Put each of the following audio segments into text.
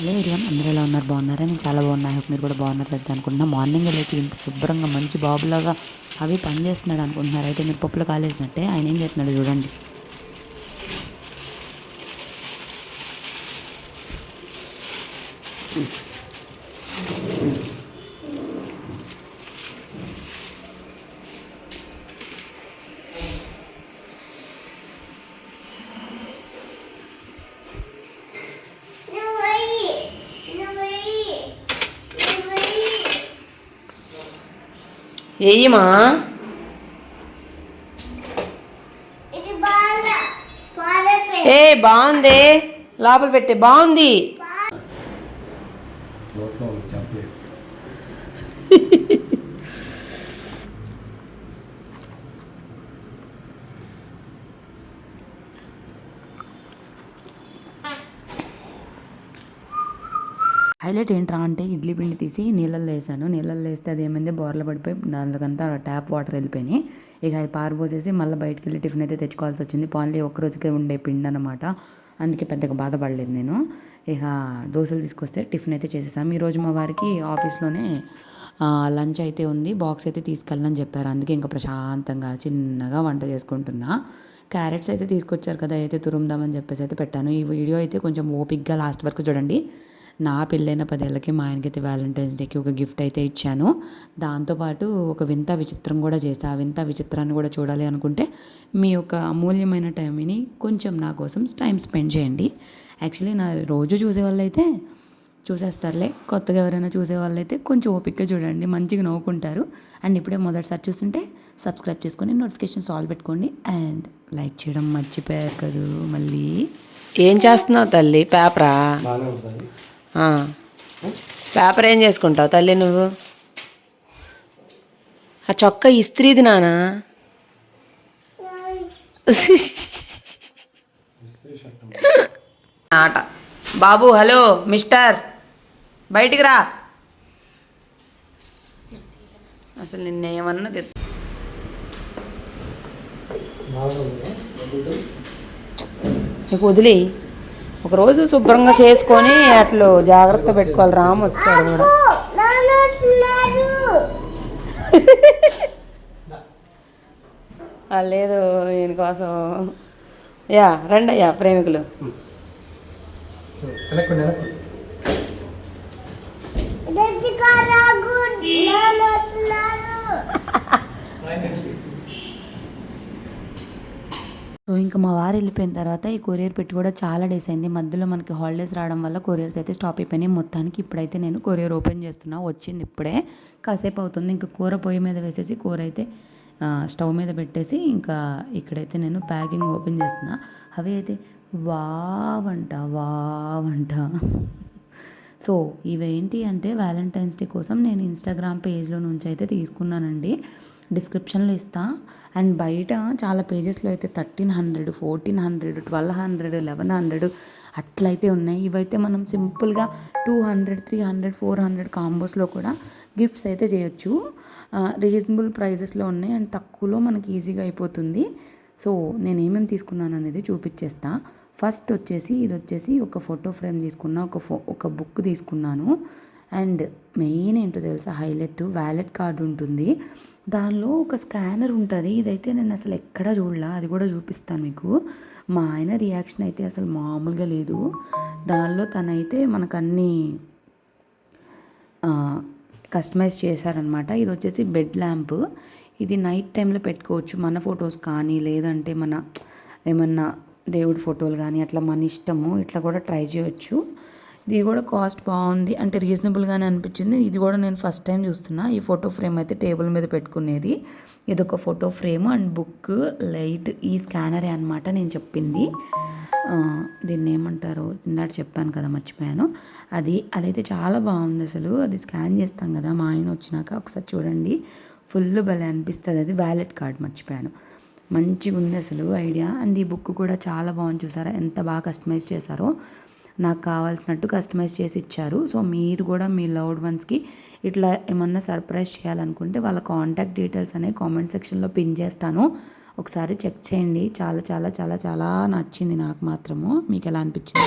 Hello everyone అందరూ ఎలా ఉన్నారు? బాగున్నారా? నేను చాలా బాగున్నా. హోప్ మీరు కూడా బాగున్నారు కదా అనుకుంటున్నా. మార్నింగ్ లేచి ఇంత శుభ్రంగా మంచి బాబులాగా అవి పని చేస్తున్నాడు అనుకుంటున్నారు. అయితే మీరు పప్పులు కాలేసినట్టే ఆయన ఏం చేస్తున్నాడు చూడండి. ఏయమా ఏ బాగుంది. లోపల పెట్టే బాగుంది. హైలైట్ ఏంట్రా అంటే ఇడ్లీ పిండి తీసి నీళ్ళల్లో వేసాను. నీళ్ళల్లో వేస్తే అది ఏమైంది? బోర్ల పడిపోయి దానికంతా ట్యాప్ వాటర్ వెళ్ళిపోయినాయి. ఇక అది పారిపోసేసి మళ్ళీ బయటకు వెళ్ళి టిఫిన్ అయితే తెచ్చుకోవాల్సి వచ్చింది. పాన్లీ ఒక్కరోజుకే ఉండే పిండి అనమాట అందుకే పెద్దగా బాధపడలేదు నేను. ఇక దోశలు తీసుకొస్తే టిఫిన్ అయితే చేసేసాము ఈరోజు మా వారికి ఆఫీస్లోనే లంచ్ అయితే ఉంది. బాక్స్ అయితే తీసుకెళ్ళని చెప్పారు. అందుకే ఇంకా ప్రశాంతంగా చిన్నగా వంట చేసుకుంటున్నా. క్యారెట్స్ అయితే తీసుకొచ్చారు కదా అయితే తురుముదామని చెప్పేసి అయితే పెట్టాను. ఈ వీడియో అయితే కొంచెం ఓపిక్గా లాస్ట్ వరకు చూడండి. నా పెళ్ళైన పదేళ్ళకి మా ఆయనకైతే వ్యాలంటైన్స్ డేకి ఒక గిఫ్ట్ అయితే ఇచ్చాను. దాంతోపాటు ఒక వింత విచిత్రం కూడా చేసా ఆ వింత విచిత్రాన్ని కూడా చూడాలి అనుకుంటే మీ యొక్క అమూల్యమైన టైంని కొంచెం నా కోసం టైం స్పెండ్ చేయండి. యాక్చువల్లీ నా రోజు చూసే వాళ్ళైతే చూసేస్తారులే. కొత్తగా ఎవరైనా చూసే వాళ్ళైతే కొంచెం ఓపిక్గా చూడండి మంచిగా నవ్వుకుంటారు. అండ్ ఇప్పుడే మొదటిసారి చూస్తుంటే సబ్స్క్రైబ్ చేసుకొని నోటిఫికేషన్స్ ఆల్ పెట్టుకోండి. అండ్ లైక్ చేయడం మర్చిపోయారు కదూ మళ్ళీ. ఏం చేస్తున్నావు తల్లి? పేపరా. పేపర్ ఏం చేసుకుంటావు తల్లి నువ్వు? ఆ చొక్క ఇస్త్రీది నానా? ఆట. బాబు హలో మిస్టర్. బయటికి రా. అసలు నిన్న ఏమన్నా నీకు వదిలి ఒకరోజు శుభ్రంగా చేసుకొని అట్లు జాగ్రత్త పెట్టుకోవాలి. రాము వచ్చాడు కూడా. లేదు దీనికోసం యా రండి అయ్యా ప్రేమికులు. సో ఇంకా మా వారు వెళ్ళిపోయిన తర్వాత ఈ కొరియర్ పెట్టి కూడా చాలా డేస్ అయింది. మధ్యలో మనకి హాలిడేస్ రావడం వల్ల కొరియర్స్ అయితే స్టాప్ అయిపోయినాయి. మొత్తానికి ఇప్పుడైతే నేను కొరియర్ ఓపెన్ చేస్తున్నా. వచ్చింది ఇప్పుడే. కాసేపు అవుతుంది. ఇంకా కూర పొయ్యి మీద వేసేసి కూర అయితే స్టవ్ మీద పెట్టేసి ఇంకా ఇక్కడైతే నేను ప్యాకింగ్ ఓపెన్ చేస్తున్నా. అవి అయితే వావంట వావంట. సో ఇవేంటి అంటే వ్యాలంటైన్స్ డే కోసం నేను ఇన్స్టాగ్రామ్ పేజ్లో నుంచి అయితే తీసుకున్నానండి. డిస్క్రిప్షన్లో ఇస్తా. అండ్ బయట చాలా పేజెస్లో అయితే thirteen hundred fourteen hundred twelve hundred eleven hundred అట్లయితే ఉన్నాయి. ఇవైతే మనం సింపుల్గా two hundred three hundred four hundred కాంబోస్లో కూడా గిఫ్ట్స్ అయితే చేయొచ్చు. రీజనబుల్ ప్రైజెస్లో ఉన్నాయి అండ్ తక్కువలో మనకి ఈజీగా అయిపోతుంది. సో నేను ఏమేమి తీసుకున్నాను అనేది చూపించేస్తా ఫస్ట్ వచ్చేసి ఇది వచ్చేసి ఒక ఫోటో ఫ్రేమ్ తీసుకున్నా ఒక ఫో ఒక బుక్ తీసుకున్నాను. అండ్ మెయిన్ ఏంటో తెలుసా హైలైట్ వ్యాలెట్ కార్డు ఉంటుంది. దానిలో ఒక స్కానర్ ఉంటుంది. ఇదైతే నేను అసలు ఎక్కడా చూడలా. అది కూడా చూపిస్తాను మీకు. మా ఆయన రియాక్షన్ అయితే అసలు మామూలుగా లేదు. దానిలో తనైతే మనకు అన్నీ కస్టమైజ్ చేశారనమాట ఇది వచ్చేసి బెడ్ ల్యాంప్. ఇది నైట్ టైంలో పెట్టుకోవచ్చు. మన ఫొటోస్ కానీ లేదంటే మన ఏమన్నా దేవుడి ఫోటోలు కానీ అట్లా మన ఇష్టము ఇట్లా కూడా ట్రై చేయొచ్చు. ఇది కూడా కాస్ట్ బాగుంది అంటే రీజనబుల్గానే అనిపించింది. ఇది కూడా నేను ఫస్ట్ టైం చూస్తున్నా. ఈ ఫోటో ఫ్రేమ్ అయితే టేబుల్ మీద పెట్టుకునేది. ఇది ఒక photo frame and book light ఈ స్కానరే అనమాట నేను చెప్పింది. దీన్ని ఏమంటారు? ఇందాక చెప్పాను కదా మర్చిపోయాను. అది అదైతే చాలా బాగుంది అసలు. అది స్కాన్ చేస్తాం కదా మా ఆయన వచ్చినాక. ఒకసారి చూడండి. ఫుల్ భలే అనిపిస్తుంది. అది వ్యాలెట్ కార్డ్ మర్చిపోయాను. మంచిగా ఉంది అసలు ఐడియా. అండ్ ఈ బుక్ కూడా చాలా బాగుంది చూసారా? ఎంత బాగా కస్టమైజ్ చేశారో. నాకు కావాల్సినట్టు కస్టమైజ్ చేసి ఇచ్చారు. సో మీరు కూడా మీ లవ్డ్ వన్స్కి ఇట్లా ఏమన్నా సర్ప్రైజ్ చేయాలనుకుంటే వాళ్ళ కాంటాక్ట్ డీటెయిల్స్ అనేవి కామెంట్ సెక్షన్లో పిన్ చేస్తాను. ఒకసారి చెక్ చేయండి. చాలా చాలా చాలా చాలా నచ్చింది నాకు మాత్రము. మీకు ఎలా అనిపించింది?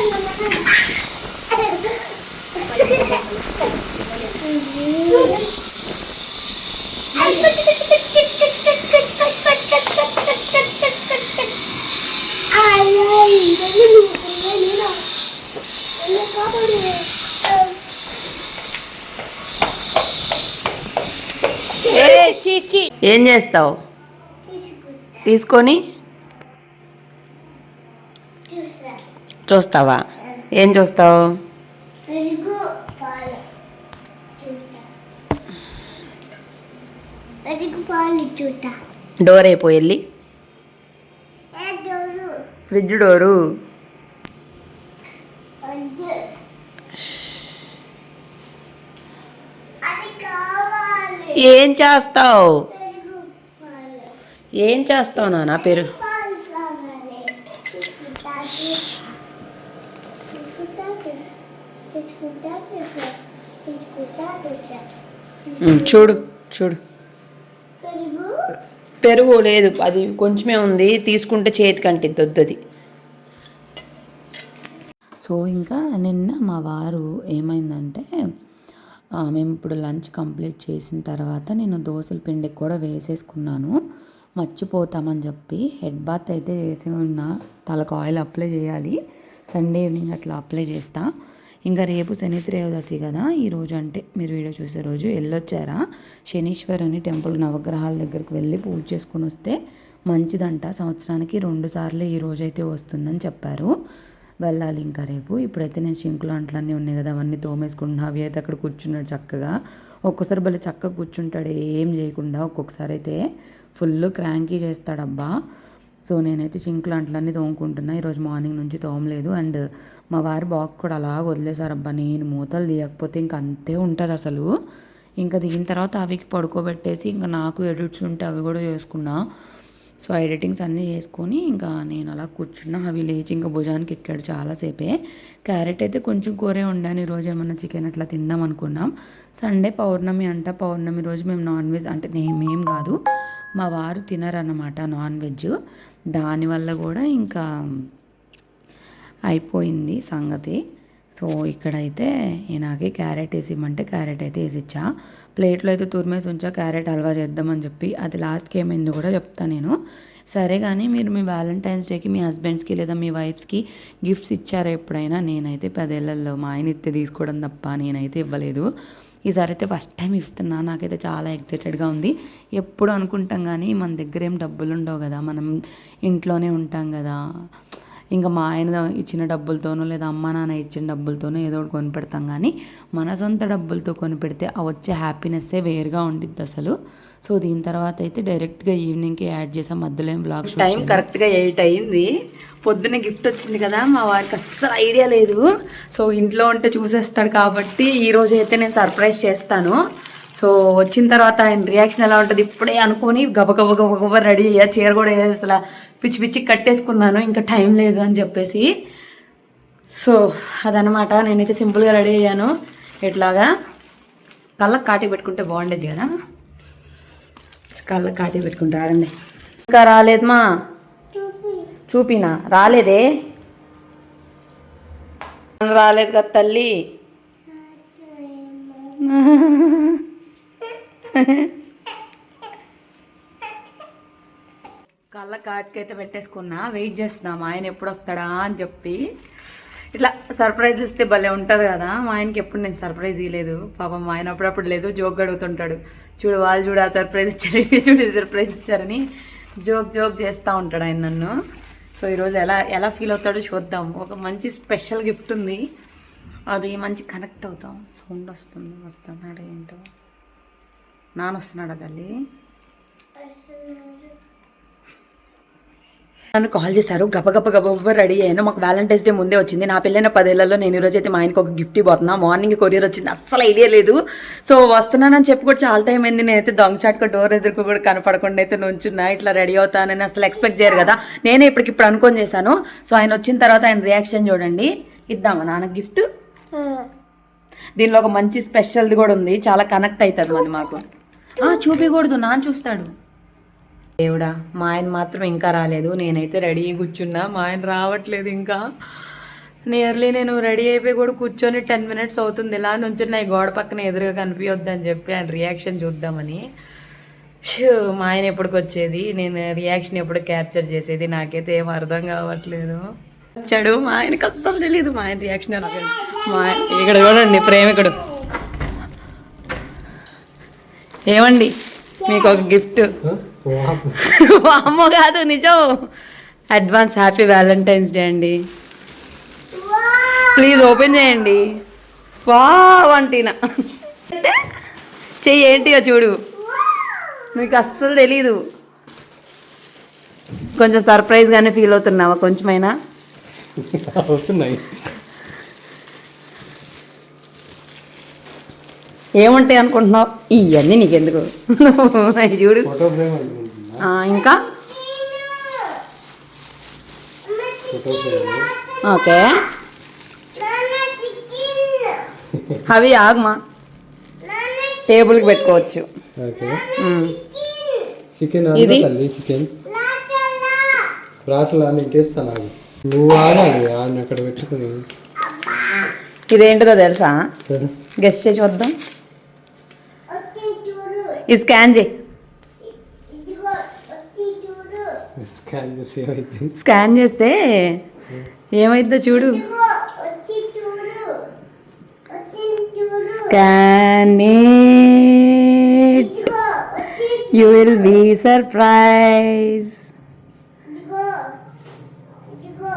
ఏం చేస్తావు? తీసుకొని చూస్తావా? ఏం చూస్తావు? డోర్ అయిపోయి ఫ్రిడ్జ్ డోరు వద్దు అది కావాలి ఏం చేస్తావు? ఏం చేస్తావు నాన్న పెరుగు చూడు చూడు. పెరుగు లేదు అది కొంచెమే ఉంది తీసుకుంటే చేతికి అంటిద్ది వద్దది సో ఇంకా నిన్న మా వారు ఏమైందంటే మేము ఇప్పుడు లంచ్ కంప్లీట్ చేసిన తర్వాత నేను దోశల పిండికి కూడా వేసేసుకున్నాను. మర్చిపోతామని చెప్పి హెడ్ బాత్ అయితే చేసి ఉన్నా తలకు ఆయిల్ అప్లై చేయాలి. సండే ఈవినింగ్ అట్లా అప్లై చేస్తా. ఇంకా రేపు శని త్రయోదశి కదా ఈరోజు అంటే మీరు వీడియో చూసే రోజు వెళ్ళొచ్చారా? శనీశ్వరుని టెంపుల్ నవగ్రహాల దగ్గరికి వెళ్ళి పూజ చేసుకుని వస్తే మంచిదంట. సంవత్సరానికి రెండు సార్లు ఈ రోజైతే వస్తుందని చెప్పారు. వెళ్ళాలి ఇంకా రేపు. ఇప్పుడైతే నేను సింకులు అంట్లన్నీ ఉన్నాయి కదా అవన్నీ తోమేసుకుంటున్నా. అవి అయితే అక్కడ కూర్చున్నాడు చక్కగా. ఒక్కోసారి భలే చక్కగా కూర్చుంటాడు ఏం చేయకుండా ఒక్కొక్కసారి అయితే ఫుల్ క్రాంకీ చేస్తాడబ్బా. సో నేనైతే షింకులు అంట్లన్నీ తోముకుంటున్నా. ఈరోజు మార్నింగ్ నుంచి తోమలేదు. అండ్ మా వారి బాక్ కూడా అలా వదిలేశారబ్బా. నేను మూతలు తీయకపోతే ఇంక అంతే ఉంటుంది అసలు. ఇంకా దీని తర్వాత అవికి పడుకోబెట్టేసి ఇంకా నాకు ఎడిట్స్ ఉంటే అవి కూడా చేసుకున్నా. సో ఎడిటింగ్స్ అన్నీ చేసుకొని ఇంకా నేను అలా కూర్చున్నా. అవి లేచి ఇంకా భుజానికి ఎక్కాడు చాలాసేపే. క్యారెట్ అయితే కొంచెం కూరే ఉండాను ఈరోజు ఏమన్నా చికెన్ అట్లా తిందాం అనుకున్నాం. సండే పౌర్ణమి అంట. పౌర్ణమి రోజు మేము నాన్ వెజ్ అంటే నేమేం కాదు. మా వారు తినరన్నమాట నాన్ వెజ్. దానివల్ల కూడా ఇంకా అయిపోయింది సంగతి. సో ఇక్కడైతే ఈయనకి క్యారెట్ వేసి ఇమ్మంటే క్యారెట్ అయితే వేసి ఇచ్చా ప్లేట్లో అయితే తురిమేసి ఉంచా క్యారెట్ హల్వా చేద్దామని చెప్పి. అది లాస్ట్కి ఏమైందో కూడా చెప్తా నేను. సరే కానీ మీరు మీ వ్యాలంటైన్స్ డేకి మీ హస్బెండ్స్కి లేదా మీ వైఫ్స్కి గిఫ్ట్స్ ఇచ్చారా ఎప్పుడైనా? నేనైతే పదేళ్ళలో మా ఆయన ఇస్తే తీసుకోవడం తప్ప నేనైతే ఇవ్వలేదు. ఈసారి అయితే ఫస్ట్ టైం ఇస్తున్నా. నాకైతే చాలా ఎక్సైటెడ్గా ఉంది. ఎప్పుడు అనుకుంటాం కానీ మన దగ్గర ఏం డబ్బులు ఉండవు కదా. మనం ఇంట్లోనే ఉంటాం కదా. ఇంకా మా ఆయన ఇచ్చిన డబ్బులతోనో లేదా అమ్మ నాన్న ఇచ్చిన డబ్బులతోనో ఏదో ఒకటి కొనిపెడతాం కానీ మన సొంత డబ్బులతో కొనిపెడితే ఆ వచ్చే హ్యాపీనెస్సే వేరుగా ఉండిద్ది అసలు. సో దీని తర్వాత అయితే డైరెక్ట్గా ఈవినింగ్కి యాడ్ చేసాం. మధ్యలో ఏం బ్లాగ్ టైం కరెక్ట్గా ఎయిట్ అయ్యింది పొద్దున్న గిఫ్ట్ వచ్చింది కదా మా వారికి అస్సలు ఐడియా లేదు. సో ఇంట్లో ఉంటే చూసేస్తాడు కాబట్టి ఈ రోజు అయితే నేను సర్ప్రైజ్ చేస్తాను. సో వచ్చిన తర్వాత ఆయన రియాక్షన్ ఎలా ఉంటుంది ఇప్పుడే అనుకొని గబగబ గబగబ రెడీ అయ్యా చీర కూడా అసలు పిచ్చి పిచ్చి కట్టేసుకున్నాను ఇంకా టైం లేదు అని చెప్పేసి. సో అదనమాట నేనైతే సింపుల్గా రెడీ అయ్యాను. ఇట్లాగా కళ్ళకు కాటి పెట్టుకుంటే బాగుండేది కదా? కళ్ళకు కాటి పెట్టుకుంటారండి ఇంకా రాలేదమ్మా చూపినా? రాలేదే? రాలేదు కదా తల్లి? కళ్ళ కాటికైతే పెట్టేసుకున్నా వెయిట్ చేస్తున్నా మా ఆయన ఎప్పుడు వస్తాడా అని చెప్పి. ఇట్లా సర్ప్రైజ్ ఇస్తే భలే ఉంటుంది కదా మా ఆయనకి ఎప్పుడు నేను సర్ప్రైజ్ ఇవ్వలేదు పాపం మా ఆయన అప్పుడప్పుడు లేదు జోక్ అడుగుతుంటాడు. చూడు వాళ్ళు చూడు ఆ సర్ప్రైజ్ ఇచ్చారు చూడు సర్ప్రైజ్ ఇచ్చారని జోక్ జోక్ చేస్తూ ఉంటాడు ఆయన నన్ను. సో ఈరోజు ఎలా ఎలా ఫీల్ అవుతాడో చూద్దాం. ఒక మంచి స్పెషల్ గిఫ్ట్ ఉంది. అది మంచి కనెక్ట్ అవుతాం. సౌండ్ వస్తుంది వస్తున్నాడు ఏంటో. నాన్న వస్తున్నాడా తల్లి నన్ను కాల్ చేశారు గబగబ గబగబ రెడీ అయ్యాను మాకు వ్యాలంటైన్స్ డే ముందే వచ్చింది నా పెళ్ళైన పదేళ్ళలో నేను ఈరోజు అయితే మా ఆయనకి ఒక గిఫ్ట్ ఇవ్వబోతున్నా మార్నింగ్ కొరియర్ వచ్చింది అస్సలు ఐడియా లేదు సో వస్తున్నానని చెప్పి కూడా చాలా టైం అయింది నేనైతే దొంగచాటుగా డోర్ ఎదురుకు కూడా కనపడకుండా అయితే నుంచున్నా ఇట్లా రెడీ అవుతానని అసలు ఎక్స్పెక్ట్ చేయరు కదా నేనే ఇప్పటికిప్పుడు అనుకొని చేశాను సో ఆయన వచ్చిన తర్వాత ఆయన రియాక్షన్ చూడండి ఇద్దామా నాన్న గిఫ్ట్ దీనిలో ఒక మంచి స్పెషల్ది కూడా ఉంది చాలా కనెక్ట్ అవుతుంది మరి మాకు చూపించకూడదు నాన్న చూస్తాడు. దేవుడా మా ఆయన మాత్రం ఇంకా రాలేదు. నేనైతే రెడీ కూర్చున్నా. మా ఆయన రావట్లేదు ఇంకా. నియర్లీ నేను రెడీ అయిపోయి కూడా కూర్చొని టెన్ మినిట్స్ అవుతుంది. ఇలా నుంచి నా గోడ పక్కన ఎదురుగా కనిపించొద్దు అని చెప్పి ఆయన రియాక్షన్ చూద్దామని. షూ, మా ఆయన ఎప్పటికి వచ్చేది? నేను రియాక్షన్ ఎప్పుడు క్యాప్చర్ చేసేది? నాకైతే ఏం అర్థం కావట్లేదు. వచ్చాడు. మా ఆయనకి అస్సలు తెలియదు మా ఆయన రియాక్షన్ మా ఆయన- ఇక్కడ చూడండి ప్రేమికుడు. ఏమండి? మీకు ఒక గిఫ్ట్. అమ్మ కాదు నిజం. అడ్వాన్స్ హ్యాపీ వ్యాలంటైన్స్ డే అండి. ప్లీజ్ ఓపెన్ చేయండి. వా వంటినా చెయ్యి ఏంటిగా చూడు. నీకు అస్సలు తెలీదు. కొంచెం సర్ప్రైజ్గానే ఫీల్ అవుతున్నావా? కొంచెమైనా? ఏముంటాయి అనుకుంటున్నావు? ఇవన్నీ నీకెందుకు? చూడు. ఫోటో ఫ్రేమ్ అనుకుంటున్నా. ఆ, ఇంకా? ఓకే. అవి ఆగమా? టేబుల్కి పెట్టుకోవచ్చు. చికెన్ ఇది? చికెన్? రాట్లా నేను చేస్తా నాకు నువ్వు ఆడాలి ఆయన అక్కడ పెట్టుకుని. ఇదేంటిదో తెలుసా? గెస్ట్ చేసి వద్దాం. ఇది స్కాన్ చేయి. స్కాన్ చేసి ఏమైంది? స్కాన్ చేస్తే ఏమైద్దో చూడు. Scan you will be surprise ఇదిగో ఇదిగో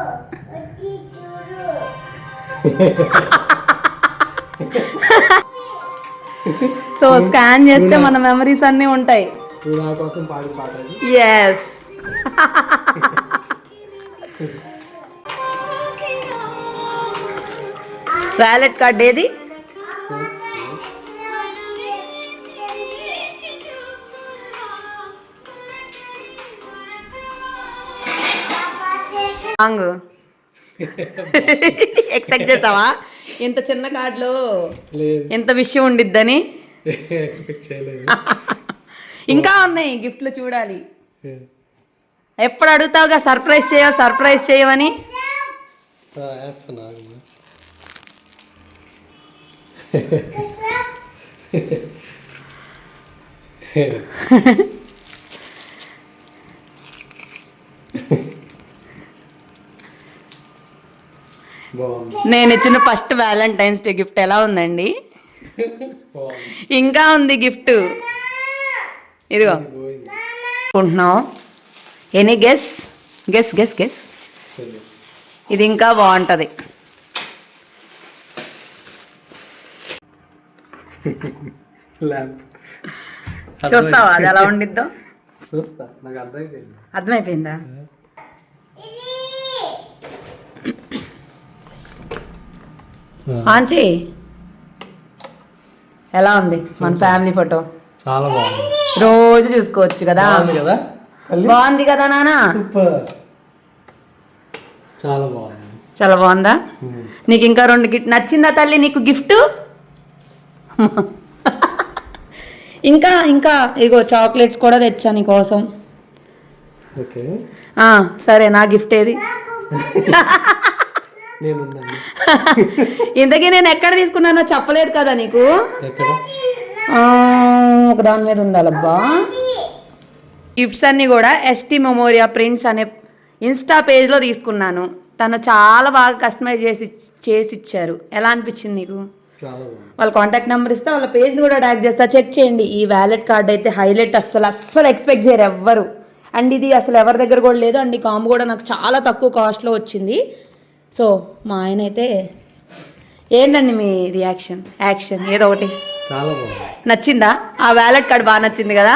వచ్చి సో స్కాన్ చేస్తే మన మెమరీస్ అన్నీ ఉంటాయి. ఎస్ వ్యాలెట్ కార్డ్ ఏది? సాంగ్ ఎక్స్పెక్ట్ చేసావా? ఇంత చిన్న కార్డులో లేదు. ఎంత విషయం ఉండిద్దని? ఎక్స్పెక్ట్ చేయలేదు. ఇంకా ఉన్నాయి గిఫ్ట్లు చూడాలి. ఎప్పుడు అడుగుతావుగా సర్ప్రైజ్ చేయవు సర్ప్రైజ్ చేయవని? ఆ, నేను ఇచ్చిన ఫస్ట్ వ్యాలంటైన్స్ డే గిఫ్ట్ ఎలా ఉందండి? ఇంకా ఉంది గిఫ్ట్ ఇదిగో. అనుకుంటున్నావు? Any guess guess guess guess. ఇది ఇంకా బాగుంటుంది. చూస్తావా? అది ఎలా ఉండిద్దో? చూస్తా. నాకు అర్థమైపోయింది. ఆన్ చెయ్యి ఎలా ఉంది? మన ఫ్యామిలీ ఫోటో చాలా బాగుంది. రోజు చూసుకోవచ్చు కదా? బాగుంది కదా? తల్లి? బాగుంది కదా నానా? సూపర్ చాలా బాగుంది. చాలా బాగుందా? నీకు ఇంకా రెండు గిఫ్ట్ నచ్చిందా తల్లి నీకు గిఫ్ట్ ఇంకా ఇంకా ఇగో చాక్లెట్స్ కూడా తెచ్చా నీకోసం ఓకే ఆ, సరే నా గిఫ్ట్ ఏది? నేను ఇంతకీ నేను ఎక్కడ తీసుకున్నానో చెప్పలేదు కదా నీకు? ఒక దాని మీద ఉండాలబ్బా. గిఫ్ట్స్ అన్నీ కూడా ఎస్టీ మెమోరియా ప్రింట్స్ అనే ఇన్స్టా పేజ్లో తీసుకున్నాను. తను చాలా బాగా కస్టమైజ్ చేసి చేసి ఇచ్చారు ఎలా అనిపించింది నీకు? వాళ్ళ కాంటాక్ట్ నెంబర్ ఇస్తే వాళ్ళ పేజ్ని కూడా ట్యాగ్ చేస్తా. చెక్ చేయండి. ఈ వ్యాలెట్ కార్డ్ అయితే హైలైట్ అస్సలు అస్సలు ఎక్స్పెక్ట్ చేయరు ఎవ్వరు. అండ్ ఇది అసలు ఎవరి దగ్గర కూడా లేదు. అండ్ ఈ కాంబో కూడా నాకు చాలా తక్కువ కాస్ట్లో వచ్చింది. సో మా ఆయన అయితే ఏంటండి మీ రియాక్షన్ యాక్షన్ ఏదో ఒకటి. చాలా బాగుంది. నచ్చిందా? ఆ వ్యాలెట్ కార్డ్ బాగా నచ్చింది కదా.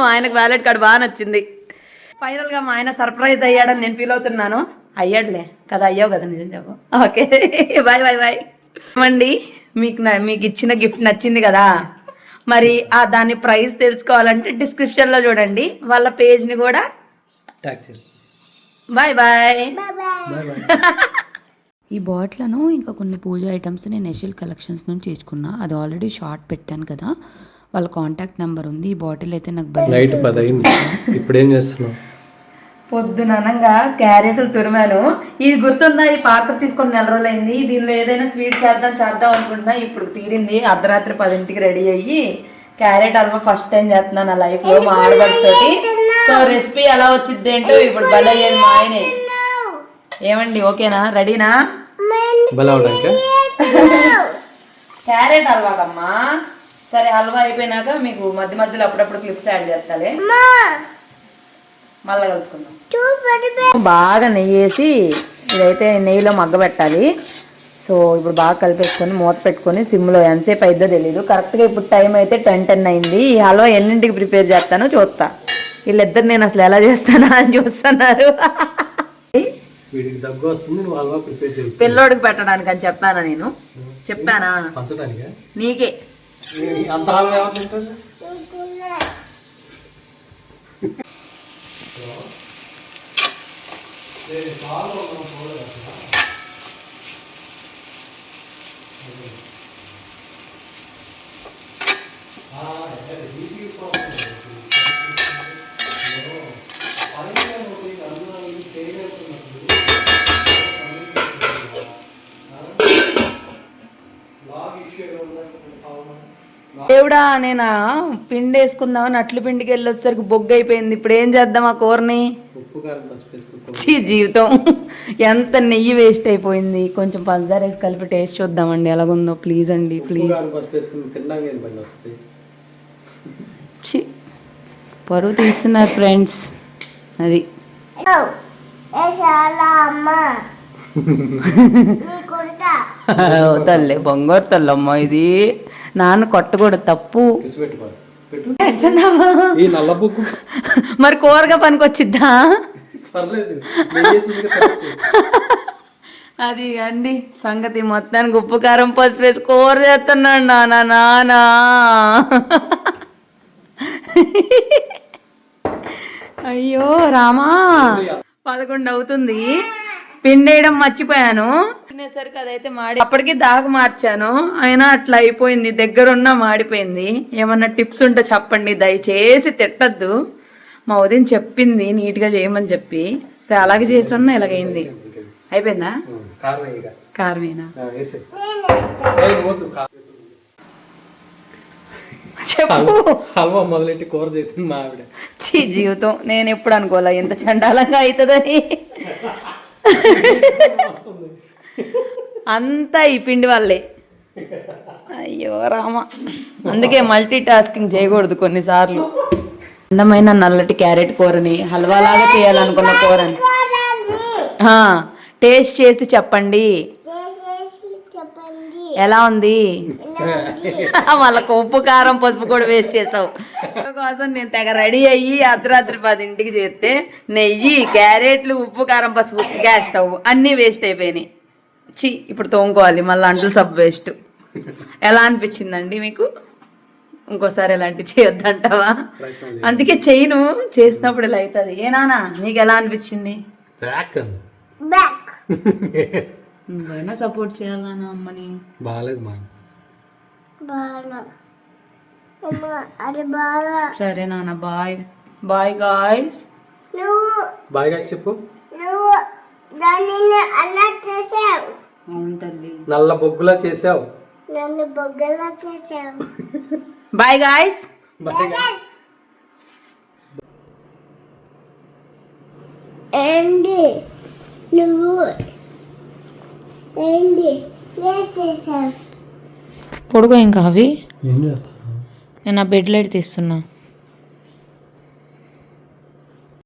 మా ఆయనకు వ్యాలెట్ కార్డ్ బాగా నచ్చింది. ఫైనల్గా మా ఆయన సర్ప్రైజ్ అయ్యాడని నేను ఫీల్ అవుతున్నాను. అయ్యాడులే. కదా అయ్యావు కదా నిజం చెప్పు. ఓకే. బాయ్ బాయ్ బాయ్ అండి మీకు మీకు ఇచ్చిన గిఫ్ట్ నచ్చింది కదా. మరి ఆ దాని ప్రైస్ తెలుసుకోవాలంటే డిస్క్రిప్షన్లో చూడండి. వాళ్ళ పేజ్ని కూడా ట్యాగ్ చేసి బాయ్ బాయ్ ఈ బాట్లను ఇంకా కొన్ని పూజ ఐటమ్స్ నేను ఎషిల్ కలెక్షన్స్ నుంచి తీసుకున్నా అది ఆల్రెడీ షార్ట్ పెట్టాను కదా. వాళ్ళ కాంటాక్ట్ నెంబర్ ఉంది. ఈ బాటిల్ అయితే నాకు నైట్ ఇప్పుడు ఏం చేస్తున్నావు పొద్దుననంగా క్యారెట్లు తురిమాను. ఇది గుర్తుందా? ఈ పాత్ర తీసుకొని నెల రోజులైంది. దీనిలో ఏదైనా స్వీట్ చేద్దాం చేద్దాం అనుకుంటున్నా. ఇప్పుడు తీరింది. అర్ధరాత్రి పదింటికి రెడీ అయ్యి క్యారెట్ హల్వా ఫస్ట్ టైం చేస్తున్నాను నా లైఫ్లో మా ఆడబడి తోటి సో రెసిపీ ఎలా వచ్చింది ఏంటో ఇప్పుడు భలే మా ఆయనే ఏమండి ఓకేనా? రెడీనా అవడానికి క్యారెట్ హల్వా కమ్మా సరే హల్వా అయిపోయినాక మీకు మధ్య మధ్యలో అప్పుడప్పుడు క్లిప్స్ యాడ్ చేస్తాలే. మళ్ళీ కలుసుకుందాం. బాగా నెయ్యి వేసి ఇదైతే నెయ్యిలో మగ్గబెట్టాలి సో ఇప్పుడు బాగా కలిపేసుకొని మూత పెట్టుకొని సిమ్లో ఎంతసేపు అయిద్దో తెలీదు. కరెక్ట్గా ఇప్పుడు టైం అయితే టెన్ టెన్ అయింది. ఈ హల్వా ఎన్నింటికి ప్రిపేర్ చేస్తానో చూస్తా. వీళ్ళిద్దరు నేను అసలు ఎలా చేస్తానా అని చూస్తున్నారు. పిల్లోడికి పెట్టడానికి అని చెప్పానా నేను? చెప్పానా? పంచడానికా? నీకే. అంత దేవుడా నేను? పిండి వేసుకుందామని అట్లు పిండికి వెళ్ళి వచ్చేసరికి బొగ్గు అయిపోయింది ఇప్పుడు ఏం చేద్దాం ఆ కూరని? జీవితం. ఎంత నెయ్యి వేస్ట్ అయిపోయింది. కొంచెం పంచదార వేసి కలిపి టేస్ట్ చూద్దామండి. ఎలాగుందో ప్లీజ్ అండి ప్లీజ్. పరువు తీస్తున్నారు ఫ్రెండ్స్. అది. తల్లే బంగారు తల్లమ్మ ఇది. నాన్న కొట్టకూడదు తప్పు. మరి కూరగా పనికొచ్చిద్దా. అది అండి సంగతి. మొత్తానికి ఉప్పు కారం పసుపు వేసి కూర చేస్తున్నాడు నానా నానా అయ్యో రామా. పదకొండు అవుతుంది. పిండి వేయడం మర్చిపోయాను. తినేసరికి అదైతే మాడి అప్పటికి దాగు మార్చాను. అయినా అట్లా అయిపోయింది. దగ్గరున్న మాడిపోయింది. ఏమన్నా టిప్స్ ఉంటే చెప్పండి. దయచేసి తిట్టద్దు. మా ఉదయం చెప్పింది నీట్గా చేయమని చెప్పి. సరే అలాగే చేస్తున్నా ఇలాగైంది. అయిపోయిందా? కారమేనా? చెప్పు. హల్వా మొదలెట్టి కూర చేసింది మా ఆవిడ. చీ జీవితం. నేను ఎప్పుడు అనుకోలే ఇంత చండాలంగా అవుతుందని? అంతా ఈ పిండి వల్లే. అయ్యో రామ. అందుకే మల్టీ టాస్కింగ్ చేయకూడదు కొన్నిసార్లు. అందమైన నల్లటి క్యారెట్ కూరని హల్వాలాగా చేయాలనుకున్న కూరని. టేస్ట్ చేసి చెప్పండి. చెప్పండి ఎలా ఉంది? వాళ్ళకు ఉప్పు కారం పసుపు కూడా వేస్ట్ చేసావు. కోసం నేను తెగ రెడీ అయ్యి అర్ధరాత్రి పది ఇంటికి చేస్తే నెయ్యి క్యారెట్లు ఉప్పు కారం పసుపు గ్యాస్ స్టవ్ అన్నీ వేస్ట్ అయిపోయినాయి. చి ఇప్పుడు తోముకోవాలి మళ్ళీ అంటులు సబ్బు వేస్ట్. ఎలా అనిపించిందండి మీకు? ఇంకోసారి ఎలాంటి చేయొద్దంటావా? అందుకే చేయను చేసినప్పుడు ఇలా అవుతుంది. ఏ నానా నీకు ఎలా అనిపించింది? బ్యాక్. అంది బ్యాక్. నువ్వైనా సపోర్ట్ చేయాలన్నా అమ్మని. బాగాలేదు మా సరే నాన్న బాయ్. Bye guys. నువ్వు బాగా చెప్పు. దానిని అలా చేసావు అవును తల్లి. నల్ల బొగ్గులా చేసావు నన్ను బొగ్గలా చేసావు బాయ్ గాయ్స్ ఏంటి? నువ్వు ఏంటి? నేను చేసావు పొడుగు ఇంకా అవి? ఏం నేను ఆ బెడ్ లైట్ తీస్తున్నా